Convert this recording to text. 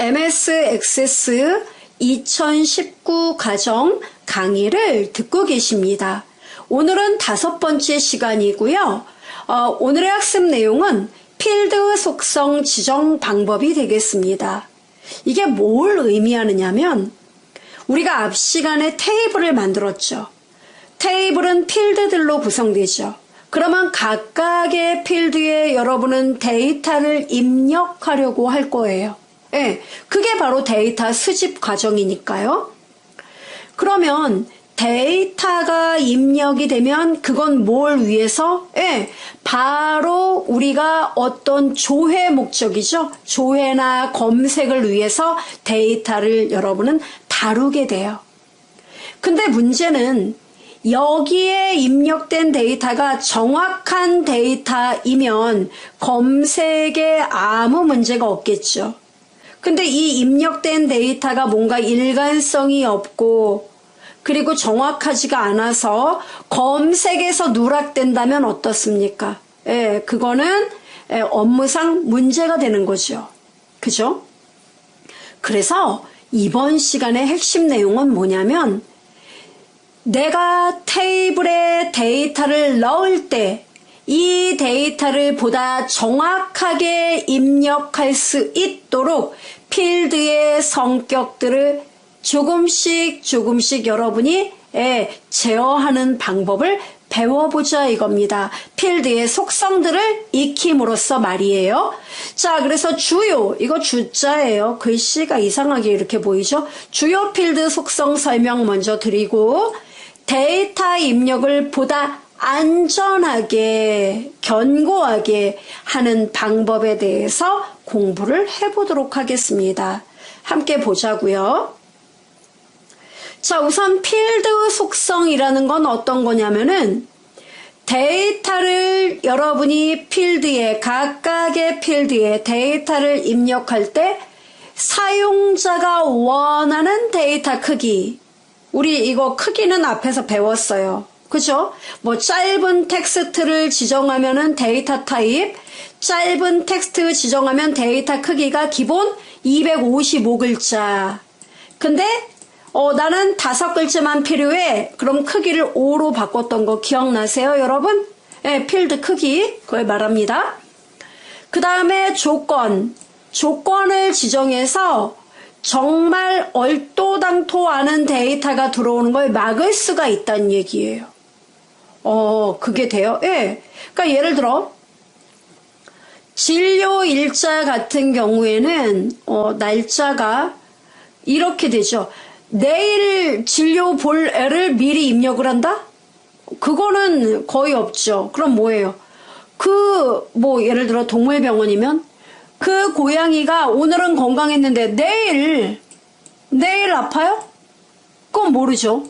MS 액세스 2019 과정 강의를 듣고 계십니다. 오늘은 다섯 번째 시간이고요. 어, 오늘의 학습 내용은 필드 속성 지정 방법이 되겠습니다. 이게 뭘 의미하느냐면 우리가 앞 시간에 테이블을 만들었죠. 테이블은 필드들로 구성되죠. 그러면 각각의 필드에 여러분은 데이터를 입력하려고 할 거예요. 예, 그게 바로 데이터 수집 과정이니까요. 그러면 데이터가 입력이 되면 그건 뭘 위해서? 예, 바로 우리가 어떤 조회 목적이죠. 조회나 검색을 위해서 데이터를 여러분은 다루게 돼요. 근데 문제는 여기에 입력된 데이터가 정확한 데이터이면 검색에 아무 문제가 없겠죠. 근데 이 입력된 데이터가 뭔가 일관성이 없고 그리고 정확하지가 않아서 검색에서 누락된다면 어떻습니까? 예, 그거는 예, 업무상 문제가 되는 거죠. 그죠? 그래서 이번 시간의 핵심 내용은 뭐냐면 내가 테이블에 데이터를 넣을 때 이 데이터를 보다 정확하게 입력할 수 있도록 필드의 성격들을 조금씩 조금씩 여러분이 예, 제어하는 방법을 배워보자 이겁니다. 필드의 속성들을 익힘으로써 말이에요. 자, 그래서 주요, 이거 주자예요. 글씨가 이상하게 이렇게 보이죠? 주요 필드 속성 설명 먼저 드리고, 데이터 입력을 보다 안전하게, 견고하게 하는 방법에 대해서 공부를 해보도록 하겠습니다. 함께 보자고요. 자, 우선 필드 속성이라는 건 어떤 거냐면은 데이터를 여러분이 필드에 각각의 필드에 데이터를 입력할 때 사용자가 원하는 데이터 크기 우리 이거 크기는 앞에서 배웠어요. 그죠? 뭐 짧은 텍스트를 지정하면은 데이터 타입, 짧은 텍스트 지정하면 데이터 크기가 기본 255글자. 근데 어, 나는 다섯 글자만 필요해. 그럼 크기를 5로 바꿨던 거 기억나세요, 여러분? 예, 필드 크기. 그걸 말합니다. 그 다음에 조건. 조건을 지정해서 정말 얼토당토 않은 데이터가 들어오는 걸 막을 수가 있다는 얘기예요. 어, 그게 돼요? 예. 그러니까 예를 들어, 진료 일자 같은 경우에는, 어, 날짜가 이렇게 되죠. 내일 진료 볼 애를 미리 입력을 한다? 그거는 거의 없죠. 그럼 뭐예요? 그, 뭐, 예를 들어 동물병원이면 그 고양이가 오늘은 건강했는데 내일, 내일 아파요? 그건 모르죠.